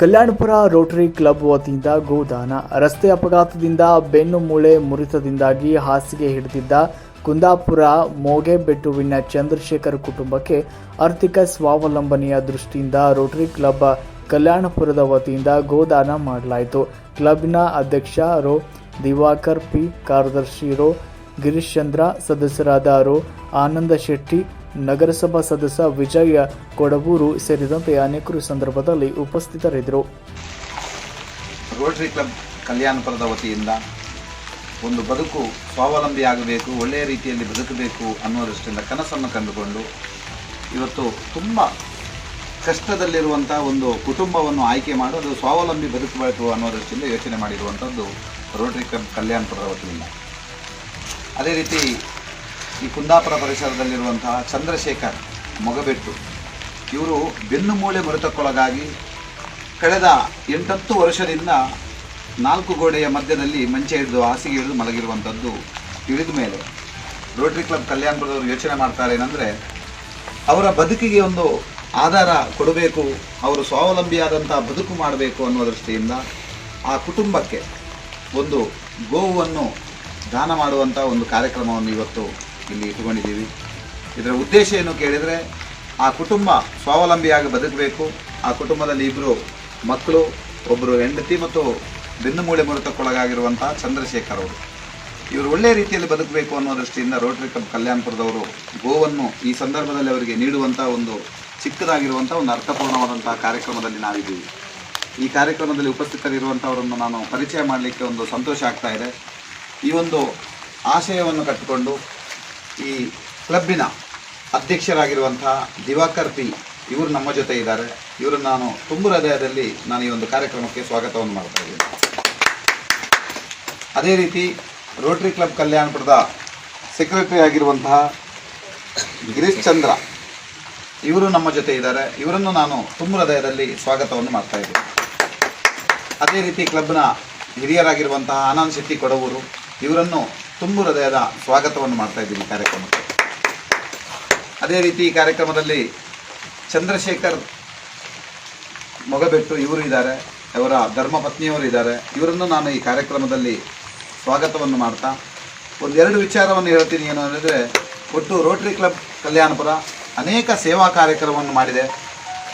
Kalyanpur Rotary club ವತಿಯಿಂದ ಗೋದಾನ. ರಸ್ತೆ ಅಪಘಾತದಿಂದ ಬೆನ್ನು ಮೂಳೆ ಮುರಿತದಿಂದಾಗಿ ಹಾಸಿಗೆ ಹಿಡಿದಿದ್ದ ಕುಂದಾಪುರ ಮೋಗೆಬೆಟ್ಟುವಿನ ಚಂದ್ರಶೇಖರ್ ಕುಟುಂಬಕ್ಕೆ ಆರ್ಥಿಕ ಸ್ವಾವಲಂಬನೆಯ ದೃಷ್ಟಿಯಿಂದ ರೋಟರಿ ಕ್ಲಬ್ ಕಲ್ಯಾಣಪುರದ ವತಿಯಿಂದ ಗೋದಾನ ಮಾಡಲಾಯಿತು. ಕ್ಲಬ್ನ ಅಧ್ಯಕ್ಷ ರೋ. ದಿವಾಕರ್, ಪಿ. ಕಾರ್ಯದರ್ಶಿ ರೋ. ಗಿರೀಶ್ ಚಂದ್ರ, ಸದಸ್ಯರಾದ ರೋ. ಆನಂದ ಶೆಟ್ಟಿ ನಗರಸಭಾ ಸದಸ್ಯ ವಿಜಯ ಕೊಡಬೂರು ಸೇರಿದಂತೆ ಅನೇಕರು ಸಂದರ್ಭದಲ್ಲಿ ಉಪಸ್ಥಿತರಿದ್ದರು. ರೋಟರಿ ಕ್ಲಬ್ ಕಲ್ಯಾಣಪುರದ ವತಿಯಿಂದ ಒಂದು ಬದುಕು ಸ್ವಾವಲಂಬಿಯಾಗಬೇಕು, ಒಳ್ಳೆಯ ರೀತಿಯಲ್ಲಿ ಬದುಕಬೇಕು ಅನ್ನೋ ದೃಷ್ಟಿಯಿಂದ ಕನಸನ್ನು ಕಂಡುಕೊಂಡು ಇವತ್ತು ತುಂಬ ಕಷ್ಟದಲ್ಲಿರುವಂಥ ಒಂದು ಕುಟುಂಬವನ್ನು ಆಯ್ಕೆ ಮಾಡಿ, ಅದು ಸ್ವಾವಲಂಬಿ ಬದುಕಬೇಕು ಅನ್ನೋ ದೃಷ್ಟಿಯಿಂದ ಯೋಚನೆ ಮಾಡಿರುವಂಥದ್ದು ರೋಟರಿ ಕ್ಲಬ್ ಕಲ್ಯಾಣಪುರದ ವತಿಯಿಂದ. ಅದೇ ರೀತಿ ಈ ಕುಂದಾಪುರ ಪರಿಸರದಲ್ಲಿರುವಂತಹ ಚಂದ್ರಶೇಖರ್ ಮೊಗಬೆಟ್ಟು, ಇವರು ಬೆನ್ನು ಮೂಳೆ ಮುರಿತಕ್ಕೊಳಗಾಗಿ ಕಳೆದ ಎಂಟತ್ತು ವರ್ಷದಿಂದ ನಾಲ್ಕು ಗೋಡೆಯ ಮಧ್ಯದಲ್ಲಿ ಮಂಚೆ ಹಿಡಿದು ಹಾಸಿಗೆ ಹಿಡಿದು ಮಲಗಿರುವಂಥದ್ದು ತಿಳಿದ ಮೇಲೆ. ರೋಟರಿ ಕ್ಲಬ್ ಕಲ್ಯಾಣಪುರದವರು ಯೋಚನೆ ಮಾಡ್ತಾರೆ ಏನಂದರೆ, ಅವರ ಬದುಕಿಗೆ ಒಂದು ಆಧಾರ ಕೊಡಬೇಕು, ಅವರು ಸ್ವಾವಲಂಬಿಯಾದಂಥ ಬದುಕು ಮಾಡಬೇಕು ಅನ್ನೋ ದೃಷ್ಟಿಯಿಂದ ಆ ಕುಟುಂಬಕ್ಕೆ ಒಂದು ಗೋವನ್ನು ದಾನ ಮಾಡುವಂಥ ಒಂದು ಕಾರ್ಯಕ್ರಮವನ್ನು ಇವತ್ತು ಇಲ್ಲಿ ಇಟ್ಕೊಂಡಿದ್ದೀವಿ. ಇದರ ಉದ್ದೇಶ ಏನು ಕೇಳಿದರೆ, ಆ ಕುಟುಂಬ ಸ್ವಾವಲಂಬಿಯಾಗಿ ಬದುಕಬೇಕು. ಆ ಕುಟುಂಬದಲ್ಲಿ ಇಬ್ಬರು ಮಕ್ಕಳು ಒಬ್ಬರು ಹೆಂಡತಿ ಮತ್ತು ಬೆನ್ನು ಮೂಳೆ ಮುರಿತಕ್ಕೊಳಗಾಗಿರುವಂಥ ಚಂದ್ರಶೇಖರ್ ಅವರು. ಇವರು ಒಳ್ಳೆಯ ರೀತಿಯಲ್ಲಿ ಬದುಕಬೇಕು ಅನ್ನೋ ದೃಷ್ಟಿಯಿಂದ ರೋಟರಿ ಕ್ಲಬ್ ಕಲ್ಯಾಣಪುರದವರು ಗೋವನ್ನು ಈ ಸಂದರ್ಭದಲ್ಲಿ ಅವರಿಗೆ ನೀಡುವಂಥ ಒಂದು ಚಿಕ್ಕದಾಗಿರುವಂಥ ಒಂದು ಅರ್ಥಪೂರ್ಣವಾದಂಥ ಕಾರ್ಯಕ್ರಮದಲ್ಲಿ ನಾವಿದ್ದೀವಿ. ಈ ಕಾರ್ಯಕ್ರಮದಲ್ಲಿ ಉಪಸ್ಥಿತರಿರುವಂಥವರನ್ನು ನಾನು ಪರಿಚಯ ಮಾಡಲಿಕ್ಕೆ ಒಂದು ಸಂತೋಷ ಆಗ್ತಾ ಇದೆ. ಈ ಒಂದು ಆಶಯವನ್ನು ಕಟ್ಟಿಕೊಂಡು ಈ ಕ್ಲಬ್ಬಿನ ಅಧ್ಯಕ್ಷರಾಗಿರುವಂತಹ ದಿವಾಕರ್ ಪಿ, ಇವರು ನಮ್ಮ ಜೊತೆ ಇದ್ದಾರೆ. ಇವರನ್ನು ನಾನು ತುಂಬು ಹೃದಯದಲ್ಲಿ ನಾನು ಈ ಒಂದು ಕಾರ್ಯಕ್ರಮಕ್ಕೆ ಸ್ವಾಗತವನ್ನು ಮಾಡ್ತಾ ಇದ್ದೀನಿ. ಅದೇ ರೀತಿ ರೋಟರಿ ಕ್ಲಬ್ ಕಲ್ಯಾಣಪುರದ ಸೆಕ್ರೆಟರಿ ಆಗಿರುವಂತಹ ಗಿರೀಶ್ ಚಂದ್ರ, ಇವರು ನಮ್ಮ ಜೊತೆ ಇದ್ದಾರೆ. ಇವರನ್ನು ನಾನು ತುಂಬ ಹೃದಯದಲ್ಲಿ ಸ್ವಾಗತವನ್ನು ಮಾಡ್ತಾ ಇದ್ದೀನಿ. ಅದೇ ರೀತಿ ಕ್ಲಬ್ನ ಹಿರಿಯರಾಗಿರುವಂತಹ ಆನಂದ್ ಶೆಟ್ಟಿ ಕೊಡವೂರು ಇವರನ್ನು ತುಂಬು ಹೃದಯದ ಸ್ವಾಗತವನ್ನು ಮಾಡ್ತಾ ಇದ್ದೀವಿ ಕಾರ್ಯಕ್ರಮಕ್ಕೆ. ಅದೇ ರೀತಿ ಈ ಕಾರ್ಯಕ್ರಮದಲ್ಲಿ ಚಂದ್ರಶೇಖರ್ ಮೊಗಬೆಟ್ಟು ಇವರು ಇದ್ದಾರೆ, ಅವರ ಧರ್ಮಪತ್ನಿಯವರು ಇದ್ದಾರೆ. ಇವರನ್ನು ನಾನು ಈ ಕಾರ್ಯಕ್ರಮದಲ್ಲಿ ಸ್ವಾಗತವನ್ನು ಮಾಡ್ತಾ ಒಂದೆರಡು ವಿಚಾರವನ್ನು ಹೇಳ್ತೀನಿ, ಏನು ಅಂದರೆ ಒಟ್ಟು ರೋಟರಿ ಕ್ಲಬ್ ಕಲ್ಯಾಣಪುರ ಅನೇಕ ಸೇವಾ ಕಾರ್ಯಕ್ರಮವನ್ನು ಮಾಡಿದೆ.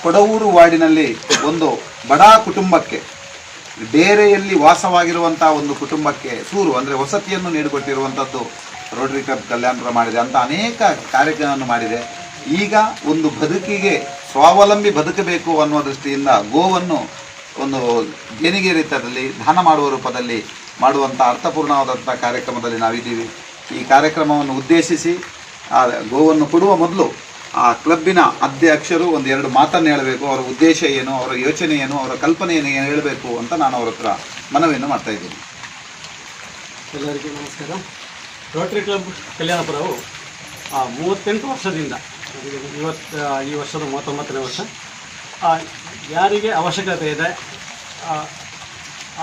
ಕೊಡವೂರು ವಾರ್ಡಿನಲ್ಲಿ ಒಂದು ಬಡ ಕುಟುಂಬಕ್ಕೆ ಡೇರೆಯಲ್ಲಿ ವಾಸವಾಗಿರುವಂಥ ಒಂದು ಕುಟುಂಬಕ್ಕೆ ಸೂರು, ಅಂದರೆ ವಸತಿಯನ್ನು ನೀಡಿಕೊಟ್ಟಿರುವಂಥದ್ದು ರೋಟರಿ ಕ್ಲಬ್ ಕಲ್ಯಾಣ ಮಾಡಿದೆ. ಅಂತ ಅನೇಕ ಕಾರ್ಯಕ್ರಮವನ್ನು ಮಾಡಿದೆ. ಈಗ ಒಂದು ಬದುಕಿಗೆ ಸ್ವಾವಲಂಬಿ ಬದುಕಬೇಕು ಅನ್ನುವ ದೃಷ್ಟಿಯಿಂದ ಗೋವನ್ನು ಒಂದು ದೇಣಿಗೆ ರೀತದಲ್ಲಿ ದಾನ ಮಾಡುವ ರೂಪದಲ್ಲಿ ಮಾಡುವಂಥ ಅರ್ಥಪೂರ್ಣವಾದಂಥ ಕಾರ್ಯಕ್ರಮದಲ್ಲಿ ನಾವಿದ್ದೀವಿ. ಈ ಕಾರ್ಯಕ್ರಮವನ್ನು ಉದ್ದೇಶಿಸಿ, ಆ ಗೋವನ್ನು ಕೊಡುವ ಮೊದಲು ಆ ಕ್ಲಬ್ಬಿನ ಅಧ್ಯಕ್ಷರು ಒಂದು ಎರಡು ಮಾತನ್ನು ಹೇಳಬೇಕು, ಅವರ ಉದ್ದೇಶ ಏನು, ಅವರ ಯೋಚನೆ ಏನು, ಅವರ ಕಲ್ಪನೆ ಏನು ಹೇಳಬೇಕು ಅಂತ ನಾನು ಅವ್ರ ಹತ್ರ ಮನವಿಯನ್ನು ಮಾಡ್ತಾ ಇದ್ದೀನಿ. ಎಲ್ಲರಿಗೂ ನಮಸ್ಕಾರ. ರೋಟರಿ ಕ್ಲಬ್ ಕಲ್ಯಾಣಪುರವು ಮೂವತ್ತೆಂಟು ವರ್ಷದಿಂದ, ಇವತ್ತು ಈ ವರ್ಷದ ಮೂವತ್ತೊಂಬತ್ತನೇ ವರ್ಷ ಯಾರಿಗೆ ಅವಶ್ಯಕತೆ ಇದೆ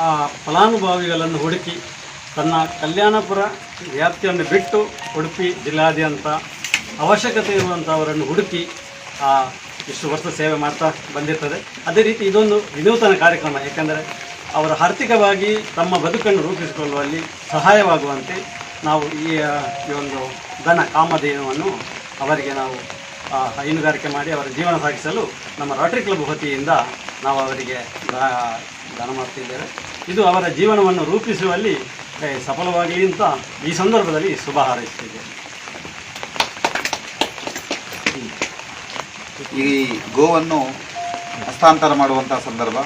ಆ ಫಲಾನುಭವಿಗಳನ್ನು ಹುಡುಕಿ ತನ್ನ ಕಲ್ಯಾಣಪುರ ವ್ಯಾಪ್ತಿಯನ್ನು ಬಿಟ್ಟು ಉಡುಪಿ ಜಿಲ್ಲಾದ್ಯಂತ ಅವಶ್ಯಕತೆ ಇರುವಂಥವರನ್ನು ಹುಡುಕಿ ಇಷ್ಟು ವರ್ಷ ಸೇವೆ ಮಾಡ್ತಾ ಬಂದಿರ್ತದೆ. ಅದೇ ರೀತಿ ಇದೊಂದು ವಿನೂತನ ಕಾರ್ಯಕ್ರಮ ಏಕೆಂದರೆ ಅವರು ಆರ್ಥಿಕವಾಗಿ ತಮ್ಮ ಬದುಕನ್ನು ರೂಪಿಸಿಕೊಳ್ಳುವಲ್ಲಿ ಸಹಾಯವಾಗುವಂತೆ ನಾವು ಈ ಈ ಒಂದು ದನ ಕಾಮಧೇನುವನ್ನು ಅವರಿಗೆ ನಾವು ಹೈನುಗಾರಿಕೆ ಮಾಡಿ ಅವರ ಜೀವನ ಸಾಗಿಸಲು ನಮ್ಮ ರಾಟ್ರಿ ಕ್ಲಬ್ ವತಿಯಿಂದ ನಾವು ಅವರಿಗೆ ದಾನ ಮಾಡ್ತಿದ್ದೇವೆ. ಇದು ಅವರ ಜೀವನವನ್ನು ರೂಪಿಸುವಲ್ಲಿ ಸಫಲವಾಗಲಿ ಅಂತ ಈ ಸಂದರ್ಭದಲ್ಲಿ ಶುಭ ಹಾರೈಸ್ತಿದ್ದೇವೆ. ಈ ಗೋವನ್ನು ಹಸ್ತಾಂತರ ಮಾಡುವಂಥ ಸಂದರ್ಭ.